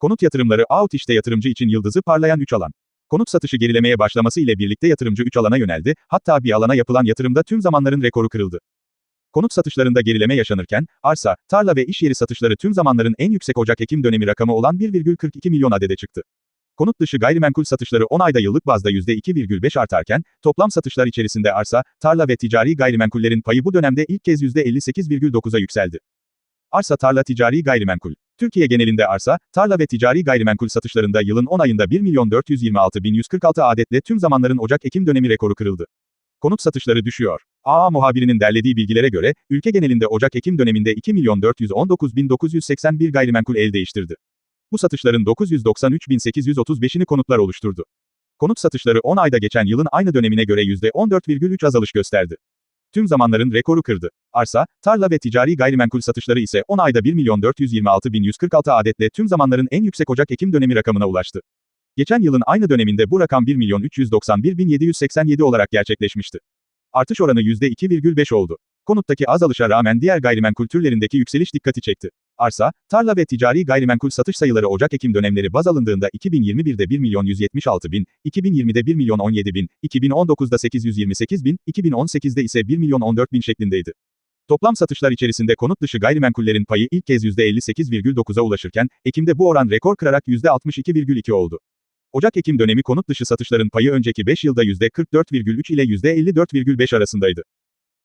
Konut yatırımları Outiş'te yatırımcı için yıldızı parlayan 3 alan. Konut satışı gerilemeye başlaması ile birlikte yatırımcı 3 alana yöneldi, hatta bir alana yapılan yatırımda tüm zamanların rekoru kırıldı. Konut satışlarında gerileme yaşanırken, arsa, tarla ve iş yeri satışları tüm zamanların en yüksek Ocak-Ekim dönemi rakamı olan 1,42 milyon adede çıktı. Konut dışı gayrimenkul satışları 10 ayda yıllık bazda %2,5 artarken, toplam satışlar içerisinde arsa, tarla ve ticari gayrimenkullerin payı bu dönemde ilk kez %58,9'a yükseldi. Arsa tarla ticari gayrimenkul. Türkiye genelinde arsa, tarla ve ticari gayrimenkul satışlarında yılın 10 ayında 1 milyon 426 bin 146 adetle tüm zamanların Ocak-Ekim dönemi rekoru kırıldı. Konut satışları düşüyor. AA muhabirinin derlediği bilgilere göre, ülke genelinde Ocak-Ekim döneminde 2 milyon 419 bin 981 gayrimenkul el değiştirdi. Bu satışların 993 bin 835'ini konutlar oluşturdu. Konut satışları 10 ayda geçen yılın aynı dönemine göre %14,3 azalış gösterdi. Tüm zamanların rekoru kırdı. Arsa, tarla ve ticari gayrimenkul satışları ise 10 ayda 1 milyon 426 bin 146 adetle tüm zamanların en yüksek Ocak-Ekim dönemi rakamına ulaştı. Geçen yılın aynı döneminde bu rakam 1 milyon 391 bin 787 olarak gerçekleşmişti. Artış oranı %2,5 oldu. Konuttaki azalışa rağmen diğer gayrimenkul türlerindeki yükseliş dikkati çekti. Arsa, tarla ve ticari gayrimenkul satış sayıları Ocak-Ekim dönemleri baz alındığında 2021'de 1 milyon 176 bin, 2020'de 1 milyon 17 bin, 2019'da 828 bin, 2018'de ise 1 milyon 14 bin şeklindeydi. Toplam satışlar içerisinde konut dışı gayrimenkullerin payı ilk kez %58,9'a ulaşırken, Ekim'de bu oran rekor kırarak %62,2 oldu. Ocak-Ekim dönemi konut dışı satışların payı önceki 5 yılda %44,3 ile %54,5 arasındaydı.